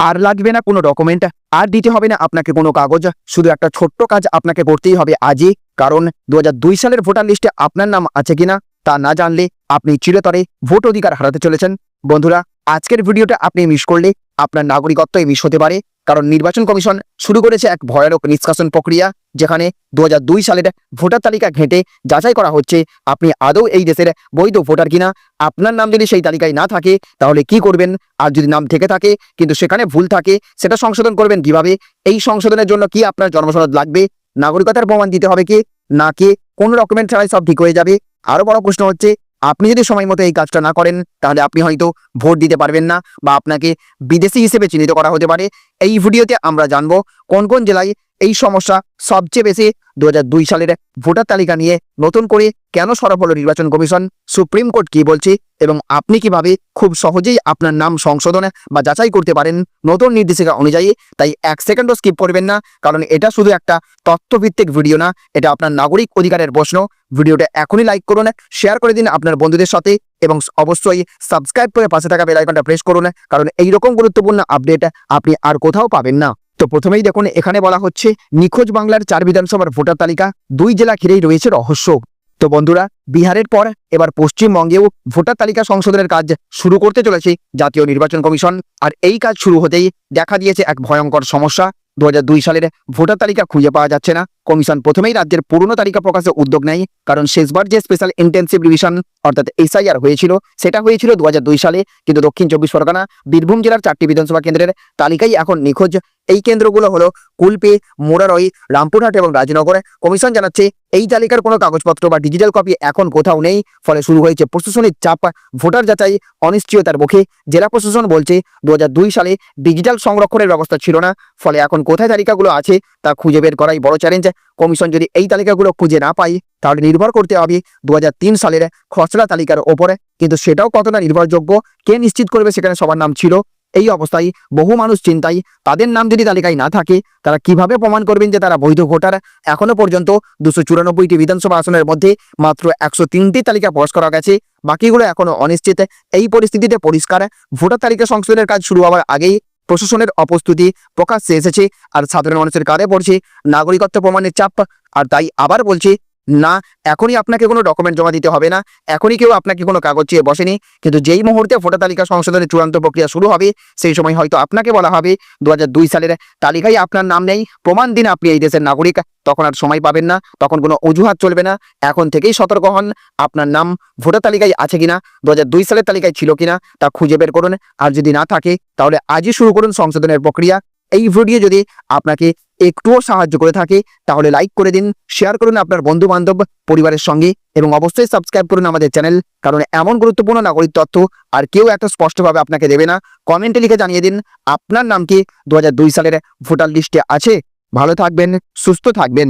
আর লাগবে না কোনো ডকুমেন্ট আর দিতে হবে না আপনাকে কোনো কাগজ, শুধু একটা ছোট্ট কাজ আপনাকে করতেই হবে আজই, কারণ দু হাজার দুই সালের ভোটার লিস্টে আপনার নাম আছে কিনা তা না জানলে আপনি চিরতরে ভোট অধিকার হারাতে চলেছেন। বন্ধুরা, আজকের ভিডিওটা আপনি মিস করলে আপনার নাগরিকত্বই মিস হতে পারে। কারণ নির্বাচন কমিশন শুরু করেছে এক ভয়ানক নিষ্কাশন প্রক্রিয়া, যেখানে দু হাজার দুই সালের ভোটার তালিকা ঘেঁটে যাচাই করা হচ্ছে, আপনি আদৌ এই দেশের বৈধ ভোটার কিনা। আপনার নাম যদি সেই তালিকায় না থাকে, তাহলে কি করবেন? আর যদি নাম থেকে থাকে, কিন্তু সেখানে ভুল থাকে, সেটা সংশোধন করবেন কীভাবে? এই সংশোধনের জন্য কি আপনার জন্মসনদ লাগবে? নাগরিকতার প্রমাণ দিতে হবে কি? না কে? কোন ডকুমেন্ট ছাড়াই সব ঠিক হয়ে যাবে। আরও বড় প্রশ্ন হচ্ছে আপনি যদি সময় মতো এই কাজটা না করেন, তাহলে আপনি হয়তো ভোট দিতে পারবেন না বা আপনাকে বিদেশি হিসেবে চিহ্নিত করা হতে পারে। এই ভিডিওতে আমরা জানব কোন কোন জেলায় এই সমস্যা সবচেয়ে বেশি দু দুই সালের ভোটার তালিকা নিয়ে নতুন করে কেন সরব হলো নির্বাচন কমিশন? সুপ্রিম কোর্ট কি বলছে? এবং আপনি কীভাবে খুব সহজেই আপনার নাম সংশোধন বা যাচাই করতে পারেন নতুন নির্দেশিকা অনুযায়ী? তাই এক সেকেন্ডও স্কিপ করবেন না, কারণ এটা শুধু একটা তথ্যভিত্তিক ভিডিও না, এটা আপনার নাগরিক অধিকারের প্রশ্ন। ভিডিওটা এখনই লাইক করুন শেয়ার করে দিন আপনার বন্ধুদের সাথে এবং অবশ্যই সাবস্ক্রাইব করে পাশে থাকা বেল আইকনটা প্রেস করুন, কারণ এইরকম গুরুত্বপূর্ণ আপডেট আপনি আর কোথাও পাবেন না। তো প্রথমেই দেখুন, এখানে বলা হচ্ছে, নিখোঁজ বাংলার চার বিধানসভার ভোটার তালিকা দুই জেলা ঘিরেই রয়েছে রহস্য। তো বন্ধুরা, বিহারের পর এবার পশ্চিমবঙ্গেও ভোটার তালিকা সংশোধনের কাজ শুরু করতে চলেছে জাতীয় নির্বাচন কমিশন। আর এই কাজ শুরু হতেই দেখা দিয়েছে এক ভয়ঙ্কর সমস্যা। দুই হাজার দুই সালের ভোটার তালিকা খুঁজে পাওয়া যাচ্ছে না। কমিশন প্রথমেই রাজ্যের পুরনো তালিকা প্রকাশে উদ্যোগ নেয়, কারণ শেষবার যে স্পেশাল ইন্টেন্সিভ রিভিশন অর্থাৎ এসআইআর হয়েছিল, সেটা হয়েছিল দু হাজার দুই সালে। কিন্তু দক্ষিণ চব্বিশ পরগনা, বীরভূম জেলার চারটি বিধানসভা কেন্দ্রের তালিকাই এখন নিখোঁজ। এই কেন্দ্রগুলো হলো কুলপে, মোরারই, রামপুরহাট এবং রাজনগরে। কমিশন জানাচ্ছে, এই তালিকার কোনো কাগজপত্র বা ডিজিটাল কপি এখন কোথাও নেই। ফলে শুরু হয়েছে প্রশাসনিক চাপ। ভোটার যাচাই অনিশ্চয়তার মুখে। জেলা প্রশাসন বলছে দু হাজার দুই সালে ডিজিটাল সংরক্ষণের ব্যবস্থা ছিল না। ফলে এখন কোথায় তালিকাগুলো আছে, তা খুঁজে বের করাই বড় চ্যালেঞ্জ কমিশন যদি এই তালিকাগুলো খুঁজে না পায়, তাহলে নির্ভর করতে হবে দু হাজার তিন সালের খসড়া তালিকার ওপরে। কিন্তু সেটাও কতটা নির্ভরযোগ্য, কে নিশ্চিত করবে সেখানে সবার নাম ছিল। এই অবস্থায় বহু মানুষ চিন্তায়, তাদের নাম যদি তালিকায় না থাকে, তারা কীভাবে প্রমাণ করবেন যে তারা বৈধ ভোটার? এখনও পর্যন্ত দুশো চুরানব্বইটি বিধানসভা আসনের মধ্যে মাত্র একশো তিনটি তালিকা প্রকাশ করা গেছে। বাকিগুলো এখনও অনিশ্চিত। এই পরিস্থিতিতে পরিষ্কার, ভোটার তালিকা সংশোধনের কাজ শুরু হওয়ার আগেই প্রশাসনের অপ্রস্তুতি প্রকাশ্যে এসেছে, আর সাধারণ মানুষের কারে পড়ছে নাগরিকত্ব প্রমাণের চাপ। আর তাই আবার বলছে না, এখনই আপনাকে কোনো ডকুমেন্ট জমা দিতে হবে না। এখনই কেউ আপনাকে কোনো কাগজ চেয়ে বসেনি। কিন্তু যেই মুহূর্তে ভোটার তালিকা সংশোধনের চূড়ান্ত প্রক্রিয়া শুরু হবে, সেই সময় হয়তো আপনাকে বলা হবে দু হাজার দুই সালের তালিকায় আপনার নাম নেই, প্রমাণ দিন আপনি এই দেশের নাগরিক। তখন আর সময় পাবেন না, তখন কোনো অজুহাত চলবে না। এখন থেকেই সতর্ক হন, আপনার নাম ভোটার তালিকায় আছে কিনা দু হাজার দুই সালের তালিকায় ছিল কিনা, তা খুঁজে বের করুন। আর যদি না থাকে, তাহলে আজই শুরু করুন সংশোধনের প্রক্রিয়া। এই ভিডিও যদি আপনাকে একটুও সাহায্য করে থাকে, তাহলে লাইক করে দিন শেয়ার করুন আপনার বন্ধু বান্ধব পরিবারের সঙ্গে, এবং অবশ্যই সাবস্ক্রাইব করুন আমাদের চ্যানেল কারণ এমন গুরুত্বপূর্ণ নাগরিক তথ্য আর কেউ এত স্পষ্টভাবে আপনাকে দেবে না। কমেন্টে লিখে জানিয়ে দিন, আপনার নাম কি? দু হাজার দুই সালের ভোটার লিস্টে আছে? ভালো থাকবেন, সুস্থ থাকবেন।